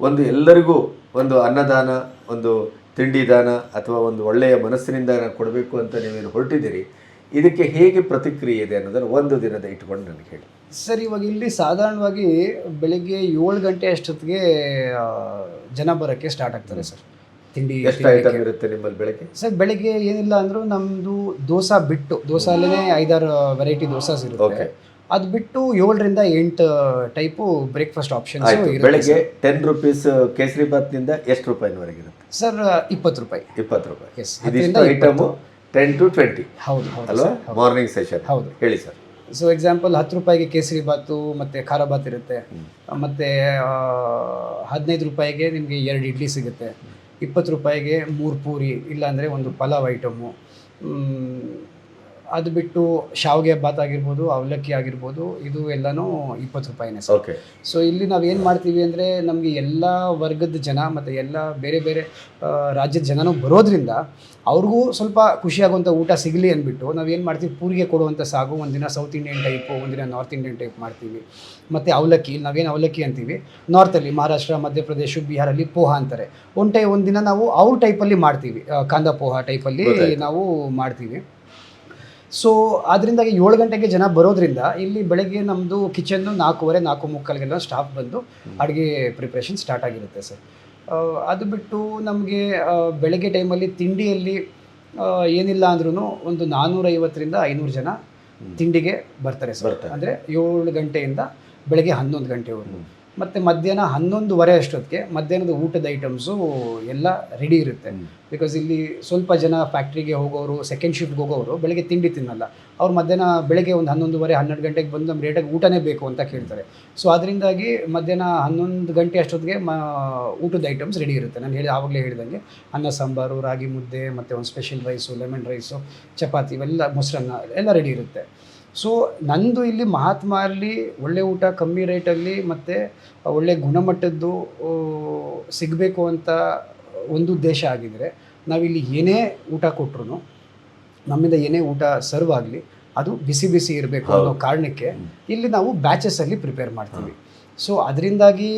ಒಂದು ಎಲ್ಲರಿಗೂ ಒಂದು ಅನ್ನದಾನ ಒಂದು ತಿಂಡಿ ದಾನ ಅಥವಾ ಒಂದು ಒಳ್ಳೆಯ ಮನಸ್ಸಿನಿಂದ ಕೊಡಬೇಕು ಅಂತ ನೀವೇನು ಹೊರಟಿದ್ದೀರಿ? ಇದಕ್ಕೆ ಹೇಗೆ ಪ್ರತಿಕ್ರಿಯೆ ಇದೆ ಅನ್ನೋದನ್ನು ಒಂದು ದಿನದ ಇಟ್ಕೊಂಡು ನನಗೆ ಹೇಳಿ. ಸರ್ ಇವಾಗ ಇಲ್ಲಿ ಸಾಧಾರಣವಾಗಿ ಬೆಳಿಗ್ಗೆ ಏಳು ಗಂಟೆ ಅಷ್ಟೊತ್ತಿಗೆ ಜನ ಬರೋಕ್ಕೆ ಸ್ಟಾರ್ಟ್ ಆಗ್ತಾರೆ ಸರ್. ತಿಂಡಿ ಎಷ್ಟು ಐಟಮ್ ಇರುತ್ತೆ ನಿಮ್ಮಲ್ಲಿ ಬೆಳಗ್ಗೆ? ಸರ್ ಬೆಳಗ್ಗೆ ಏನಿಲ್ಲ ಅಂದ್ರು ನಮ್ಮದು ದೋಸಾ ಬಿಟ್ಟು ದೋಸೆಲ್ಲೇ ಐದಾರು ವೆರೈಟಿ ದೋಸಾಸ್ ಇರುತ್ತೆ. ಅದು ಬಿಟ್ಟು ಏಳರಿಂದ ಎಂಟು ಟೈಪು ಬ್ರೇಕ್ಫಾಸ್ಟ್ ಆಪ್ಷನ್ಸ್ ಇರುತ್ತೆ ಬೆಳಗ್ಗೆ ಟೆನ್ ರುಪೀಸ್ ಕೇಸರಿ ಬಾತ್ನಿಂದ ಎಷ್ಟು ರೂಪಾಯಿನವರೆಗೆ ಇರುತ್ತೆ? ಸರ್ ಇಪ್ಪತ್ತು ರೂಪಾಯಿ. ಇಪ್ಪತ್ತು ರೂಪಾಯಿ. ಎಸ್ ಹತ್ತರಿಂದ ಐಟಮು ಟೆನ್ ಟು ಟ್ವೆಂಟಿ ಹೌದು ಹೌದು ಅಲ್ವಾ? ಮಾರ್ನಿಂಗ್ ಸೆಷನ್ ಹೌದು. ಹೇಳಿ ಸರ್. ಸೊ ಎಕ್ಸಾಂಪಲ್ ಹತ್ತು ರೂಪಾಯಿಗೆ ಕೇಸರಿ ಬಾತು ಮತ್ತು ಖಾರ ಬಾತ್ ಇರುತ್ತೆ. ಮತ್ತು ಹದಿನೈದು ರೂಪಾಯಿಗೆ ನಿಮಗೆ ಎರಡು ಇಡ್ಲಿ ಸಿಗುತ್ತೆ. ಇಪ್ಪತ್ತು ರೂಪಾಯಿಗೆ ಮೂರು ಪೂರಿ ಇಲ್ಲಾಂದರೆ ಒಂದು ಪಲಾವ್ ಐಟಮು. ಅದು ಬಿಟ್ಟು ಶಾವಿಗೆ ಬಾತ್ ಆಗಿರ್ಬೋದು ಅವಲಕ್ಕಿ ಆಗಿರ್ಬೋದು ಇದು ಎಲ್ಲನೂ ಇಪ್ಪತ್ತು ರೂಪಾಯಿನೇ ಸರ್. ಓಕೆ ಸೊ ಇಲ್ಲಿ ನಾವು ಏನು ಮಾಡ್ತೀವಿ ಅಂದರೆ ನಮಗೆ ಎಲ್ಲ ವರ್ಗದ ಜನ ಮತ್ತು ಎಲ್ಲ ಬೇರೆ ಬೇರೆ ಆ, ರಾಜ್ಯದ ಜನನೂ ಬರೋದ್ರಿಂದ ಅವ್ರಿಗೂ ಸ್ವಲ್ಪ ಖುಷಿಯಾಗುವಂಥ ಊಟ ಸಿಗಲಿ ಅಂದ್ಬಿಟ್ಟು ನಾವು ಏನು ಮಾಡ್ತೀವಿ ಪೂರಿಗೆ ಕೊಡುವಂಥ ಸಾಗು ಒಂದಿನ ಸೌತ್ ಇಂಡಿಯನ್ ಟೈಪು ಒಂದಿನ ನಾರ್ತ್ ಇಂಡಿಯನ್ ಟೈಪ್ ಮಾಡ್ತೀವಿ. ಮತ್ತು ಅವಲಕ್ಕಿ ಇಲ್ಲಿ ನಾವೇನು ಅವಲಕ್ಕಿ ಅಂತೀವಿ ನಾರ್ತಲ್ಲಿ ಮಹಾರಾಷ್ಟ್ರ ಮಧ್ಯಪ್ರದೇಶ ಬಿಹಾರಲ್ಲಿ ಪೋಹ ಅಂತಾರೆ. ಒಂದು ಟೈ ಒಂದಿನ ನಾವು ಅವ್ರ ಟೈಪಲ್ಲಿ ಮಾಡ್ತೀವಿ ಆ, ಕಾಂದ ಪೋಹ ಟೈಪಲ್ಲಿ ಗೊತ್ತಾಯ್ತು. ನಾವು ಮಾಡ್ತೀವಿ. ಸೊ ಅದರಿಂದಾಗಿ ಏಳು ಗಂಟೆಗೆ ಜನ ಬರೋದ್ರಿಂದ ಇಲ್ಲಿ ಬೆಳಗ್ಗೆ ನಮ್ಮದು ಕಿಚನ್ನು ನಾಲ್ಕೂವರೆ ನಾಲ್ಕು ಮುಕ್ಕಾಲ್ಗೆಲ್ಲ ಸ್ಟಾಫ್ ಬಂದು ಅಡುಗೆ ಪ್ರಿಪ್ರೇಷನ್ ಸ್ಟಾರ್ಟ್ ಆಗಿರುತ್ತೆ ಸರ್. ಅದು ಬಿಟ್ಟು ನಮಗೆ ಬೆಳಗ್ಗೆ ಟೈಮಲ್ಲಿ ತಿಂಡಿಯಲ್ಲಿ ಏನಿಲ್ಲ ಅಂದ್ರೂ ಒಂದು ನಾನ್ನೂರೈವತ್ತರಿಂದ ಐನೂರು ಜನ ತಿಂಡಿಗೆ ಬರ್ತಾರೆ ಸರ್. ಅಂದರೆ ಏಳು ಗಂಟೆಯಿಂದ ಬೆಳಗ್ಗೆ ಹನ್ನೊಂದು ಗಂಟೆವರೆಗೂ. ಮತ್ತು ಮಧ್ಯಾಹ್ನ ಹನ್ನೊಂದುವರೆ ಅಷ್ಟೊತ್ತಿಗೆ ಮಧ್ಯಾಹ್ನದ ಊಟದ ಐಟಮ್ಸು ಎಲ್ಲ ರೆಡಿ ಇರುತ್ತೆ. ಬಿಕಾಸ್ ಇಲ್ಲಿ ಸ್ವಲ್ಪ ಜನ ಫ್ಯಾಕ್ಟ್ರಿಗೆ ಹೋಗೋರು ಸೆಕೆಂಡ್ ಶಿಫ್ಟ್ಗೆ ಹೋಗೋರು ಬೆಳಗ್ಗೆ ತಿಂಡಿ ತಿನ್ನಲ್ಲ. ಅವ್ರು ಮಧ್ಯಾಹ್ನ ಬೆಳಗ್ಗೆ ಒಂದು ಹನ್ನೊಂದುವರೆ ಹನ್ನೆರಡು ಗಂಟೆಗೆ ಬಂದು ನಮ್ಮ ರೇಟಾಗಿ ಊಟನೇ ಬೇಕು ಅಂತ ಕೇಳ್ತಾರೆ. ಸೊ ಅದರಿಂದಾಗಿ ಮಧ್ಯಾಹ್ನ ಹನ್ನೊಂದು ಗಂಟೆ ಅಷ್ಟೊತ್ತಿಗೆ ಮ ಊಟದ ಐಟಮ್ಸ್ ರೆಡಿ ಇರುತ್ತೆ. ನಾನು ಹೇಳಿ ಆವಾಗಲೇ ಹೇಳಿದಂಗೆ ಅನ್ನ ಸಾಂಬಾರು ರಾಗಿ ಮುದ್ದೆ ಮತ್ತು ಒಂದು special rice lemon rice chapati ಇವೆಲ್ಲ ಮೊಸರನ್ನ ಎಲ್ಲ ರೆಡಿ ಇರುತ್ತೆ. ಸೊ ನಂದು ಇಲ್ಲಿ ಮಹಾತ್ಮ ಅಲ್ಲಿ ಒಳ್ಳೆ ಊಟ ಕಮ್ಮಿ ರೇಟಲ್ಲಿ ಮತ್ತು ಒಳ್ಳೆ ಗುಣಮಟ್ಟದ್ದು ಸಿಗಬೇಕು ಅಂತ ಒಂದು ಉದ್ದೇಶ ಆಗಿದ್ದರೆ ನಾವಿಲ್ಲಿ ಏನೇ ಊಟ ಕೊಟ್ಟರು ನಮ್ಮಿಂದ ಏನೇ ಊಟ ಸರ್ವ್ ಆಗಲಿ ಅದು ಬಿಸಿ ಬಿಸಿ ಇರಬೇಕು ಅನ್ನೋ ಕಾರಣಕ್ಕೆ ಇಲ್ಲಿ ನಾವು ಬ್ಯಾಚಸಲ್ಲಿ ಪ್ರಿಪೇರ್ ಮಾಡ್ತೀವಿ. ಸೊ ಅದರಿಂದಾಗಿ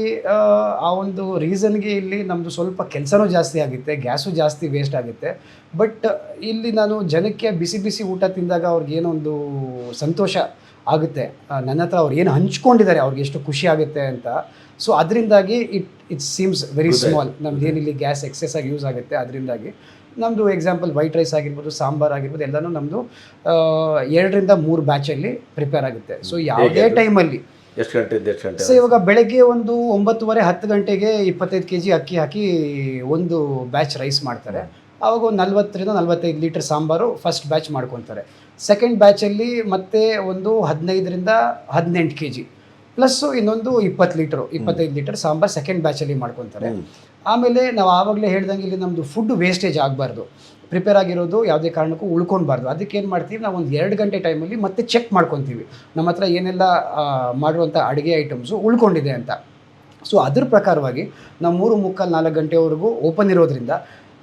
ಆ ಒಂದು ರೀಸನ್ಗೆ ಇಲ್ಲಿ ನಮ್ಮದು ಸ್ವಲ್ಪ ಕೆಲಸನೂ ಜಾಸ್ತಿ ಆಗುತ್ತೆ ಗ್ಯಾಸು ಜಾಸ್ತಿ ವೇಸ್ಟ್ ಆಗುತ್ತೆ. ಬಟ್ ಇಲ್ಲಿ ನಾನು ಜನಕ್ಕೆ ಬಿಸಿ ಬಿಸಿ ಊಟ ತಿಂದಾಗ ಅವ್ರಿಗೇನೋ ಒಂದು ಸಂತೋಷ ಆಗುತ್ತೆ. ನನ್ನ ಹತ್ರ ಅವ್ರು ಏನು ಹಂಚ್ಕೊಂಡಿದ್ದಾರೆ ಅವ್ರಿಗೆ ಎಷ್ಟು ಖುಷಿ ಆಗುತ್ತೆ ಅಂತ. ಸೊ ಅದರಿಂದಾಗಿ it it seems very small ನಮ್ದು ಏನಿಲ್ಲಿ ಗ್ಯಾಸ್ ಎಕ್ಸೆಸ್ ಆಗಿ ಯೂಸ್ ಆಗುತ್ತೆ ಅದರಿಂದಾಗಿ. ನಮ್ಮದು ಎಕ್ಸಾಂಪಲ್ ವೈಟ್ ರೈಸ್ ಆಗಿರ್ಬೋದು ಸಾಂಬಾರ್ ಆಗಿರ್ಬೋದು ಎಲ್ಲನೂ ನಮ್ಮದು ಎರಡರಿಂದ ಮೂರು ಬ್ಯಾಚಲ್ಲಿ ಪ್ರಿಪೇರ್ ಆಗುತ್ತೆ. ಸೊ ಯಾವುದೇ? ಟೈಮಲ್ಲಿ ಎಷ್ಟು ಗಂಟೆಯಿಂದ ಎಷ್ಟು ಗಂಟೆ ಸೊ ಇವಾಗ ಬೆಳಗ್ಗೆ ಒಂದು ಒಂಬತ್ತುವರೆ ಹತ್ತು ಗಂಟೆಗೆ ಇಪ್ಪತ್ತೈದು ಕೆ ಜಿ ಅಕ್ಕಿ ಹಾಕಿ ಒಂದು ಬ್ಯಾಚ್ ರೈಸ್ ಮಾಡ್ತಾರೆ. ಆವಾಗ ಒಂದು ನಲ್ವತ್ತರಿಂದ ನಲ್ವತ್ತೈದು ಲೀಟರ್ ಸಾಂಬಾರು ಫಸ್ಟ್ ಬ್ಯಾಚ್ ಮಾಡ್ಕೊತಾರೆ. ಸೆಕೆಂಡ್ ಬ್ಯಾಚಲ್ಲಿ ಮತ್ತೆ ಒಂದು ಹದಿನೈದರಿಂದ ಹದಿನೆಂಟು ಕೆ ಜಿ ಪ್ಲಸ್ಸು ಇನ್ನೊಂದು ಇಪ್ಪತ್ತು ಲೀಟ್ರು ಇಪ್ಪತ್ತೈದು ಲೀಟರ್ ಸಾಂಬಾರ್ ಸೆಕೆಂಡ್ ಬ್ಯಾಚಲ್ಲಿ ಮಾಡ್ಕೊತಾರೆ. ಆಮೇಲೆ ನಾವು ಆವಾಗಲೇ ಹೇಳ್ದಂಗೆ ಇಲ್ಲಿ ನಮ್ಮದು ಫುಡ್ ವೇಸ್ಟೇಜ್ ಆಗಬಾರ್ದು. ಪ್ರಿಪೇರ್ ಆಗಿರೋದು ಯಾವುದೇ ಕಾರಣಕ್ಕೂ ಉಳ್ಕೊಬಾರ್ದು ಅದಕ್ಕೆ ಏನು ಮಾಡ್ತೀವಿ? ನಾವು ಒಂದು ಎರಡು ಗಂಟೆ ಟೈಮಲ್ಲಿ ಮತ್ತೆ ಚೆಕ್ ಮಾಡ್ಕೊತೀವಿ. ನಮ್ಮ ಹತ್ರ ಏನೆಲ್ಲ ಮಾಡುವಂಥ ಅಡುಗೆ ಐಟಮ್ಸು ಉಳ್ಕೊಂಡಿದೆ ಅಂತ. ಸೊ ಅದ್ರ ಪ್ರಕಾರವಾಗಿ ನಾವು ಮೂರು ಮುಕ್ಕಾಲು ನಾಲ್ಕು ಗಂಟೆವರೆಗೂ ಓಪನ್ ಇರೋದ್ರಿಂದ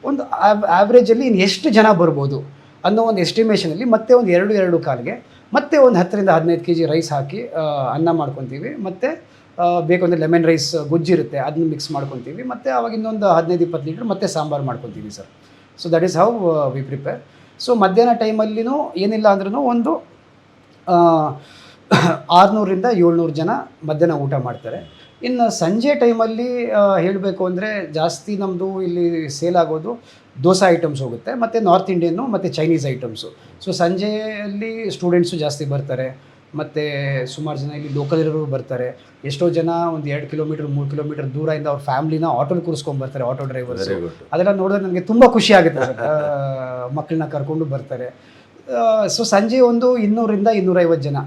ಒಂದು ಆವ್ರೇಜಲ್ಲಿ ಇನ್ನು ಎಷ್ಟು ಜನ ಬರ್ಬೋದು ಅನ್ನೋ ಒಂದು ಎಸ್ಟಿಮೇಷನಲ್ಲಿ ಮತ್ತೆ ಒಂದು ಎರಡು ಎರಡು ಕಾಲಿಗೆ ಮತ್ತೆ ಒಂದು ಹತ್ತರಿಂದ ಹದಿನೈದು ಕೆ ಜಿ ರೈಸ್ ಹಾಕಿ ಅನ್ನ ಮಾಡ್ಕೊತೀವಿ. ಮತ್ತು ಬೇಕು ಲೆಮನ್ ರೈಸ್ ಗೊಜ್ಜಿರುತ್ತೆ ಅದನ್ನ ಮಿಕ್ಸ್ ಮಾಡ್ಕೊತೀವಿ. ಮತ್ತು ಅವಾಗ ಇನ್ನೊಂದು ಹದಿನೈದು, ಇಪ್ಪತ್ತು ಲೀಟ್ರ್ ಮತ್ತೆ ಸಾಂಬಾರು ಮಾಡ್ಕೊತೀವಿ sir. So that is how we prepare so ಮಧ್ಯಾಹ್ನ ಟೈಮಲ್ಲಿನೂ ಏನಿಲ್ಲ ಅಂದ್ರೂ ಒಂದು ಆರುನೂರಿಂದ ಏಳ್ನೂರು ಜನ ಮಧ್ಯಾಹ್ನ ಊಟ ಮಾಡ್ತಾರೆ. ಇನ್ನು ಸಂಜೆ ಟೈಮಲ್ಲಿ ಹೇಳಬೇಕು ಅಂದರೆ ಜಾಸ್ತಿ ನಮ್ಮದು ಇಲ್ಲಿ ಸೇಲ್ ಆಗೋದು ದೋಸೆ ಐಟಮ್ಸ್ ಹೋಗುತ್ತೆ, ಮತ್ತು ನಾರ್ತ್ ಇಂಡಿಯನ್ನು ಮತ್ತು ಚೈನೀಸ್ ಐಟಮ್ಸು ಸೊ ಸಂಜೆಯಲ್ಲಿ ಸ್ಟೂಡೆಂಟ್ಸು ಜಾಸ್ತಿ ಬರ್ತಾರೆ. ಮತ್ತು ಸುಮಾರು ಜನ ಇಲ್ಲಿ ಲೋಕಲ್ ಇರೋರು ಬರ್ತಾರೆ. ಎಷ್ಟೋ ಜನ ಒಂದು ಎರಡು ಕಿಲೋಮೀಟರ್ ಮೂರು ಕಿಲೋಮೀಟರ್ ದೂರದಿಂದ ಅವ್ರ ಫ್ಯಾಮ್ಲಿನ ಆಟೋಲಿ ಕೂರಿಸ್ಕೊಂಡ್ಬರ್ತಾರೆ ಆಟೋ ಡ್ರೈವರ್ಸ್ ವೆರಿ ಅದೆಲ್ಲ ನೋಡಿದ್ರೆ ನನಗೆ ತುಂಬ ಖುಷಿ ಆಗುತ್ತೆ ಮಕ್ಕಳನ್ನ ಕರ್ಕೊಂಡು ಬರ್ತಾರೆ. ಸೊ ಸಂಜೆ ಒಂದು ಇನ್ನೂರಿಂದ ಇನ್ನೂರೈವತ್ತು ಜನ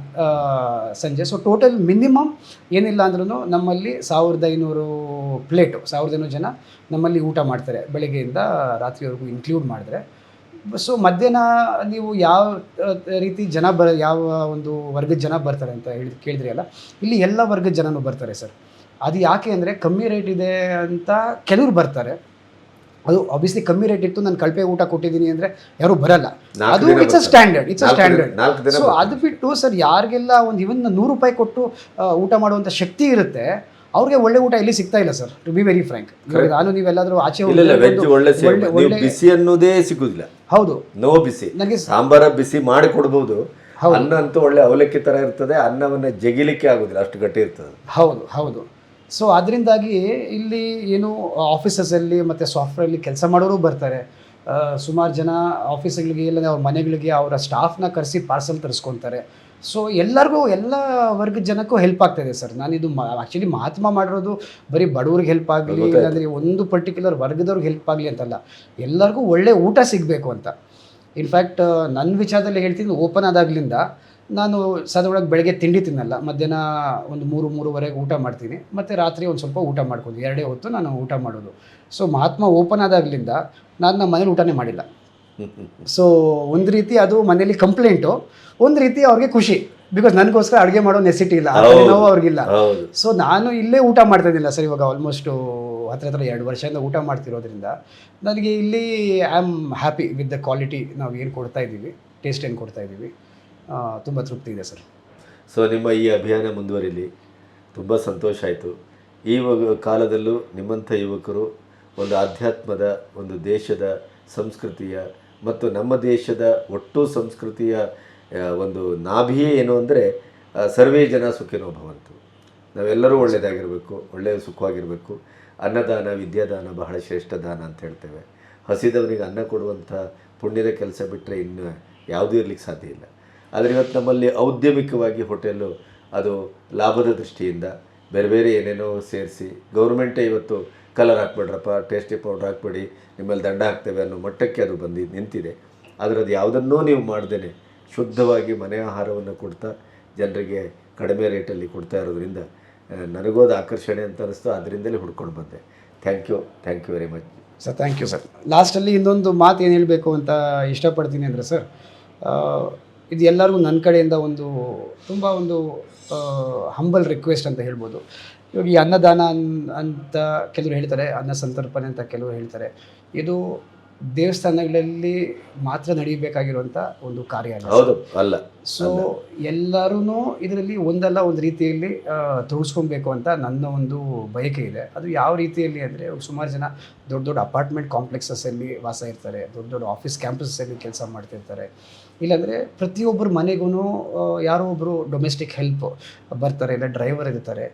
ಸಂಜೆ. ಸೊ ಟೋಟಲ್ ಮಿನಿಮಮ್ ಏನಿಲ್ಲ ಅಂದ್ರೂ ನಮ್ಮಲ್ಲಿ ಸಾವಿರದ ಐನೂರು ಪ್ಲೇಟು ಸಾವಿರದ ಐನೂರು ಜನ ನಮ್ಮಲ್ಲಿ ಊಟ ಮಾಡ್ತಾರೆ. ಬೆಳಗ್ಗೆಯಿಂದ ರಾತ್ರಿವರೆಗೂ ಇನ್ಕ್ಲೂಡ್ ಮಾಡಿದ್ರೆ. ಸೊ ಮಧ್ಯಾಹ್ನ ನೀವು ಯಾವ ರೀತಿ ಜನ ಬರ ಯಾವ ಒಂದು ವರ್ಗದ ಜನ ಬರ್ತಾರೆ ಅಂತ ಹೇಳಿ ಕೇಳಿದ್ರಿ ಅಲ್ಲ ಇಲ್ಲಿ ಎಲ್ಲ ವರ್ಗದ ಜನನು ಬರ್ತಾರೆ ಸರ್. ಅದು ಯಾಕೆ ಅಂದರೆ ಕಮ್ಮಿ ರೇಟ್ ಇದೆ ಅಂತ ಕೆಲವ್ರು ಬರ್ತಾರೆ. ಅದು ಆಬ್ವಿಯಸ್ಲಿ ಕಮ್ಮಿ ರೇಟ್ ಇತ್ತು ನಾನು ಕಳಪೆ ಊಟ ಕೊಟ್ಟಿದ್ದೀನಿ ಅಂದರೆ ಯಾರು ಬರಲ್ಲ. ಅದು it's a standard it's a standard so ಅದು ಬಿಟ್ಟು ಸರ್ ಯಾರಿಗೆಲ್ಲ ಒಂದು ಇವನ್ ನೂರು ರೂಪಾಯಿ ಕೊಟ್ಟು ಊಟ ಮಾಡುವಂಥ ಶಕ್ತಿ ಇರುತ್ತೆ ಅವ್ರಿಗೆ ಒಳ್ಳೆ ಊಟ ಇಲ್ಲಿ ಸಿಗ್ತಾ ಇಲ್ಲ sir to be very frank ನಾನು ನೀವೆಲ್ಲಾದ್ರೂ ಆಚೆ ಒಳ್ಳೆ ಬಿಸಿ ಅನ್ನೋದೇ ಸಿಗುದಿಲ್ಲ. ಹೌದು. ನೋ ಬಿಸಿ. ನನಗೆ ಸಾಂಬಾರ ಬಿಸಿ ಮಾಡಿ ಕೊಡಬಹುದು ಹೌದು. ಅನ್ನ ಅಂತೂ ಒಳ್ಳೆ ಅವಲಕ್ಕಿ ತರ ಇರ್ತದೆ. ಅನ್ನವನ್ನ ಜಗಿಲಿಕ್ಕೆ ಆಗುದಿಲ್ಲ ಅಷ್ಟು ಗಟ್ಟಿ ಇರ್ತದೆ. ಹೌದು ಹೌದು. ಸೊ ಅದರಿಂದಾಗಿ ಇಲ್ಲಿ ಏನು ಆಫೀಸಸಲ್ಲಿ ಸಾಫ್ಟ್ವೇರ್ ಅಲ್ಲಿ ಕೆಲಸ ಮಾಡೋರು ಬರ್ತಾರೆ. ಸುಮಾರು ಜನ ಆಫೀಸ್ಗಳಿಗೆ ಇಲ್ಲ ಅವ್ರ ಮನೆಗಳಿಗೆ ಅವರ ಸ್ಟಾಫ್ನ ಕರೆಸಿ ಪಾರ್ಸಲ್ ತರಿಸ್ಕೊತಾರೆ. ಸೊ ಎಲ್ಲರಿಗೂ ಎಲ್ಲ ವರ್ಗದ ಜನಕ್ಕೂ ಹೆಲ್ಪ್ ಆಗ್ತಾಯಿದೆ ಸರ್. ನಾನು ಇದು ಆ್ಯಕ್ಚುಲಿ ಮಹಾತ್ಮ ಮಾಡಿರೋದು ಬರೀ ಬಡವ್ರಿಗೆ ಹೆಲ್ಪ್ ಆಗಲಿ. ಇಲ್ಲಾಂದರೆ ಒಂದು ಪರ್ಟಿಕ್ಯುಲರ್ ವರ್ಗದವ್ರಿಗೆ ಹೆಲ್ಪ್ ಆಗಲಿ ಅಂತಲ್ಲ. ಎಲ್ಲರಿಗೂ ಒಳ್ಳೆ ಊಟ ಸಿಗಬೇಕು ಅಂತ. ಇನ್ಫ್ಯಾಕ್ಟ್ ನನ್ನ ವಿಚಾರದಲ್ಲಿ ಹೇಳ್ತೀನಿ ಓಪನ್ ಆದಾಗ್ಲಿಂದ ನಾನು ಸದೊಳಗೆ ಬೆಳಗ್ಗೆ ತಿಂಡಿ ತಿನ್ನಲ್ಲ. ಮಧ್ಯಾಹ್ನ ಒಂದು ಮೂರು ಮೂರುವರೆಗೆ ಊಟ ಮಾಡ್ತೀನಿ. ಮತ್ತು ರಾತ್ರಿ ಒಂದು ಸ್ವಲ್ಪ ಊಟ ಮಾಡ್ಕೊಂಡು ಎರಡೇ ಹೊತ್ತು ನಾನು ಊಟ ಮಾಡೋದು. ಸೊ ಮಹಾತ್ಮ ಓಪನ್ ಆದಾಗ್ಲಿಂದ ನಾನು ನಮ್ಮ ಮನೇಲಿ ಊಟನೇ ಮಾಡಿಲ್ಲ. ಸೊ ಒಂದು ರೀತಿ ಅದು ಮನೇಲಿ ಕಂಪ್ಲೇಂಟು ಒಂದು ರೀತಿ ಅವ್ರಿಗೆ ಖುಷಿ. ಬಿಕಾಸ್ ನನಗೋಸ್ಕರ ಅಡುಗೆ ಮಾಡೋ ನೆಸಿಟಿ ಇಲ್ಲ. ನೋವು ಅವ್ರಿಗಿಲ್ಲ. ಹೌದು. ಸೊ ನಾನು ಇಲ್ಲೇ ಊಟ ಮಾಡ್ತಾ ಇದ್ದಿಲ್ಲ ಸರ್ ಇವಾಗ ಆಲ್ಮೋಸ್ಟು ಹತ್ರ ಹತ್ರ ಎರಡು ವರ್ಷದಿಂದ ಊಟ ಮಾಡ್ತಿರೋದ್ರಿಂದ. ನನಗೆ ಇಲ್ಲಿ I am happy with the quality ನಾವು ಏನು ಕೊಡ್ತಾ ಇದ್ದೀವಿ. ಟೇಸ್ಟ್ ಏನು ಕೊಡ್ತಾ ಇದ್ದೀವಿ. ತುಂಬ ತೃಪ್ತಿ ಇದೆ ಸರ್. ಸೊ ನಿಮ್ಮ ಈ ಅಭಿಯಾನ ಮುಂದುವರಿಲಿ. ತುಂಬ ಸಂತೋಷ ಆಯಿತು. ಈ ಕಾಲದಲ್ಲೂ ನಿಮ್ಮಂಥ ಯುವಕರು ಒಂದು ಆಧ್ಯಾತ್ಮದ ಒಂದು ದೇಶದ ಸಂಸ್ಕೃತಿಯ ಮತ್ತು ನಮ್ಮ ದೇಶದ ಒಟ್ಟು ಸಂಸ್ಕೃತಿಯ ಒಂದು ನಾಭಿಯೇ ಏನು ಅಂದರೆ ಸರ್ವೇ ಜನ ಸುಖಿನೋ ಭವಂತು. ನಾವೆಲ್ಲರೂ ಒಳ್ಳೆಯದಾಗಿರಬೇಕು ಒಳ್ಳೆಯ ಸುಖವಾಗಿರಬೇಕು. ಅನ್ನದಾನ, ವಿದ್ಯಾದಾನ ಬಹಳ ಶ್ರೇಷ್ಠ ದಾನ ಅಂತ ಹೇಳ್ತೇವೆ. ಹಸಿದವನಿಗೆ ಅನ್ನ ಕೊಡುವಂಥ ಪುಣ್ಯದ ಕೆಲಸ ಬಿಟ್ಟರೆ ಇನ್ನು ಯಾವುದೂ ಇರಲಿಕ್ಕೆ ಸಾಧ್ಯ ಇಲ್ಲ. ಆದರೆ ಇವತ್ತು ನಮ್ಮಲ್ಲಿ ಔದ್ಯಮಿಕವಾಗಿ ಹೋಟೆಲು ಅದು ಲಾಭದ ದೃಷ್ಟಿಯಿಂದ ಬೇರೆ ಬೇರೆ ಏನೇನೋ ಸೇರಿಸಿ, ಗೌರ್ಮೆಂಟೇ ಇವತ್ತು ಕಲರ್ ಹಾಕ್ಬೇಡ್ರಪ್ಪ, ಟೇಸ್ಟಿ ಪೌಡ್ರ್ ಹಾಕ್ಬೇಡಿ, ನಿಮ್ಮಲ್ಲಿ ದಂಡ ಹಾಕ್ತೇವೆ ಅನ್ನೋ ಮಟ್ಟಕ್ಕೆ ಅದು ಬಂದು ನಿಂತಿದೆ. ಆದರೆ ಅದು ಯಾವುದನ್ನೂ ನೀವು ಮಾಡ್ದೇನೆ ಶುದ್ಧವಾಗಿ ಮನೆ ಆಹಾರವನ್ನು ಕೊಡ್ತಾ ಜನರಿಗೆ ಕಡಿಮೆ ರೇಟಲ್ಲಿ ಕೊಡ್ತಾ ಇರೋದ್ರಿಂದ ನನಗೂ ಅದು ಆಕರ್ಷಣೆ ಅಂತ ಅನಿಸ್ತು ಅದರಿಂದಲೇ ಹುಡ್ಕೊಂಡು ಬಂದೆ. Thank you thank you very much sir thank you sir ಲಾಸ್ಟಲ್ಲಿ ಇನ್ನೊಂದು ಮಾತು ಏನು ಹೇಳಬೇಕು ಅಂತ ಇಷ್ಟಪಡ್ತೀನಿ ಅಂದರೆ ಸರ್ ಇದು ಎಲ್ಲರಿಗೂ ನನ್ನ ಕಡೆಯಿಂದ ಒಂದು ತುಂಬ ಒಂದು ಹಂಬಲ್ ರಿಕ್ವೆಸ್ಟ್ ಅಂತ ಹೇಳ್ಬೋದು. ಇವಾಗ ಈ ಅನ್ನದಾನ ಅನ್- ಅಂತ ಕೆಲವರು ಹೇಳ್ತಾರೆ ಅನ್ನ ಸಂತರ್ಪಣೆ ಅಂತ ಕೆಲವರು ಹೇಳ್ತಾರೆ. ಇದು ದೇವಸ್ಥಾನಗಳಲ್ಲಿ ಮಾತ್ರ ನಡೀಬೇಕಾಗಿರುವಂಥ ಒಂದು ಕಾರ್ಯ ಅಲ್ಲ. ಹೌದು ಅಲ್ಲ. ಸೊ ಎಲ್ಲರೂ ಇದರಲ್ಲಿ ಒಂದಲ್ಲ ಒಂದು ರೀತಿಯಲ್ಲಿ ತೋರಿಸ್ಕೊಬೇಕು ತೊಡಗಿಸ್ಕೊಬೇಕು ಅಂತ ನನ್ನ ಒಂದು ಬಯಕೆ ಇದೆ. ಅದು ಯಾವ ರೀತಿಯಲ್ಲಿ ಅಂದರೆ ಸುಮಾರು ಜನ ದೊಡ್ಡ ದೊಡ್ಡ ಅಪಾರ್ಟ್ಮೆಂಟ್ ಕಾಂಪ್ಲೆಕ್ಸಸ್ಸಲ್ಲಿ ವಾಸ ಇರ್ತಾರೆ ದೊಡ್ಡ ದೊಡ್ಡ ಆಫೀಸ್ ಕ್ಯಾಂಪಸಲ್ಲಿ ಕೆಲಸ ಮಾಡ್ತಿರ್ತಾರೆ. ಇಲ್ಲಾಂದರೆ ಪ್ರತಿಯೊಬ್ಬರ ಮನೆಗೂ ಯಾರೋ ಒಬ್ಬರು ಡೊಮೆಸ್ಟಿಕ್ ಹೆಲ್ಪ್ ಬರ್ತಾರೆ ಇಲ್ಲ ಡ್ರೈವರ್ ಇರ್ತಾರೆ.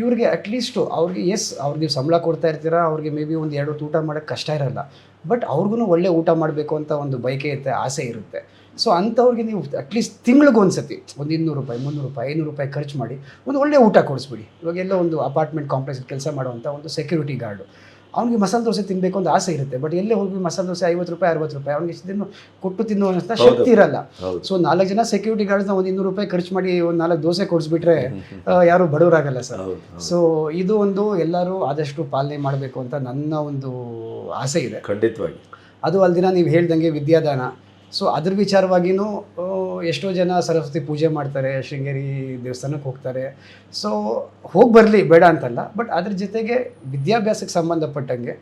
ಇವ್ರಿಗೆ ಅಟ್ಲೀಸ್ಟು ಅವ್ರಿಗೆ ಎಸ್ ಅವ್ರಿಗೆ ನೀವು ಸಂಬಳ ಕೊಡ್ತಾ ಇರ್ತೀರಾ ಅವ್ರಿಗೆ ಮೇ ಬಿ ಒಂದು ಎರಡು ಊಟ ಮಾಡೋಕ್ಕೆ ಕಷ್ಟ ಇರಲ್ಲ. ಬಟ್ ಅವ್ರಿಗೂ ಒಳ್ಳೆ ಊಟ ಮಾಡಬೇಕು ಅಂತ ಒಂದು ಬಯಕೆ ಇರುತ್ತೆ ಆಸೆ ಇರುತ್ತೆ. ಸೊ ಅಂಥವ್ರಿಗೆ ನೀವು ಅಟ್ಲೀಸ್ಟ್ ತಿಂಗ್ಳಿಗೆ ಒಂದು ಸತಿ ಒಂದು ಇನ್ನೂರು ರೂಪಾಯಿ, ಮುನ್ನೂರು ರೂಪಾಯಿ, ಐನೂರು ರೂಪಾಯಿ ಖರ್ಚು ಮಾಡಿ, ಒಂದು ಒಳ್ಳೆ ಊಟ ಕೊಡಿಸ್ಬಿಡಿ. ಇವಾಗೆಲ್ಲ ಒಂದು ಅಪಾರ್ಟ್ಮೆಂಟ್ ಕಾಂಪ್ಲೆಕ್ಸ್ ಕೆಲಸ ಮಾಡುವಂಥ ಒಂದು ಸೆಕ್ಯೂರಿಟಿ ಗಾರ್ಡು ಅವ್ನಿಗೆ ಮಸಾಲೆ ದೋಸೆ ತಿನ್ನಬೇಕು ಅಂತ ಆಸೆ ಇರುತ್ತೆ. ಬಟ್ ಎಲ್ಲೇ ಹೋಗಿ ಮಸಾಲೆ ದೋಸೆ ಐವತ್ತು ರೂಪಾಯಿ ಅರವತ್ತು ರೂಪಾಯಿ ಅವ್ನಿಗೆ ಇಷ್ಟು ದಿನ ಕೊಟ್ಟು ತಿನ್ನುವಂಥ. ಶಕ್ತಿ ಇರಲ್ಲ. ಸೊ ನಾಲ್ಕು ಜನ ಸೆಕ್ಯೂರಿಟಿ ಗಾರ್ಡ್ಸ್ನ ಒಂದು ಇನ್ನೂರು ರೂಪಾಯಿ ಖರ್ಚು ಮಾಡಿ ಒಂದು ನಾಲ್ಕು ದೋಸೆ ಕೊಡಿಸ್ಬಿಟ್ರೆ ಯಾರು ಬಡವರಾಗಲ್ಲ ಸರ್. ಸೊ ಇದು ಒಂದು ಎಲ್ಲರೂ ಆದಷ್ಟು ಪಾಲನೆ ಮಾಡಬೇಕು ಅಂತ ನನ್ನ ಒಂದು ಆಸೆ ಇದೆ. ಖಂಡಿತವಾಗಿ. ಅದು ಅಲ್ದಿನ ನೀವು ಹೇಳ್ದಂಗೆ ವಿದ್ಯಾದಾನ ಸೊ ಅದ್ರ ವಿಚಾರವಾಗಿಯೂ ಎಷ್ಟೋ ಜನ ಸರಸ್ವತಿ ಪೂಜೆ ಮಾಡ್ತಾರೆ, ಶೃಂಗೇರಿ ದೇವಸ್ಥಾನಕ್ಕೆ ಹೋಗ್ತಾರೆ. ಸೊ ಹೋಗಿ ಬರಲಿ, ಬೇಡ ಅಂತಲ್ಲ ಬಟ್ ಅದ್ರ ಜೊತೆಗೆ ವಿದ್ಯಾಭ್ಯಾಸಕ್ಕೆ ಸಂಬಂಧಪಟ್ಟಂಗೆ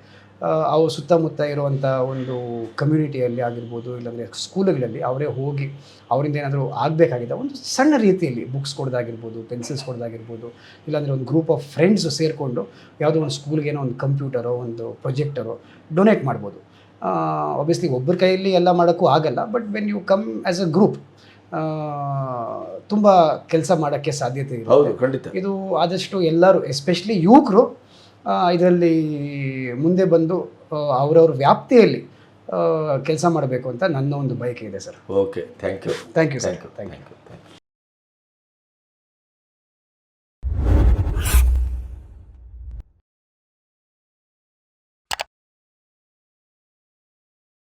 ಅವು ಸುತ್ತಮುತ್ತ ಇರುವಂಥ ಒಂದು ಕಮ್ಯುನಿಟಿಯಲ್ಲಿ ಆಗಿರ್ಬೋದು, ಇಲ್ಲಾಂದರೆ ಸ್ಕೂಲುಗಳಲ್ಲಿ ಅವರೇ ಹೋಗಿ ಅವರಿಂದ ಏನಾದರೂ ಆಗಬೇಕಾಗಿದೆ ಒಂದು ಸಣ್ಣ ರೀತಿಯಲ್ಲಿ ಬುಕ್ಸ್ ಕೊಡೋದಾಗಿರ್ಬೋದು ಪೆನ್ಸಿಲ್ಸ್ ಕೊಡೋದಾಗಿರ್ಬೋದು, ಇಲ್ಲಾಂದರೆ ಒಂದು ಗ್ರೂಪ್ ಆಫ್ ಫ್ರೆಂಡ್ಸು ಸೇರಿಕೊಂಡು ಯಾವುದೋ ಒಂದು ಸ್ಕೂಲ್ಗೇನೋ ಒಂದು ಕಂಪ್ಯೂಟರೋ ಒಂದು ಪ್ರೊಜೆಕ್ಟರೋ ಡೊನೇಟ್ ಮಾಡ್ಬೋದು. ಒಬ್ವಿಯಸ್ಲಿ ಒಬ್ಬರ ಕೈಯಲ್ಲಿ ಎಲ್ಲ ಮಾಡೋಕ್ಕೂ ಆಗಲ್ಲ but when you come as a group ತುಂಬ ಕೆಲಸ ಮಾಡೋಕ್ಕೆ ಸಾಧ್ಯತೆ ಹೌದು ಇದೆ ಖಂಡಿತ. ಇದು ಆದಷ್ಟು ಎಲ್ಲರೂ ಎಸ್ಪೆಷಲಿ ಯುವಕರು ಇದರಲ್ಲಿ ಮುಂದೆ ಬಂದು ಅವರವ್ರ ವ್ಯಾಪ್ತಿಯಲ್ಲಿ ಕೆಲಸ ಮಾಡಬೇಕು ಅಂತ ನನ್ನ ಒಂದು ಬಯಕೆ ಇದೆ sir. Okay thank you thank you thank you thank you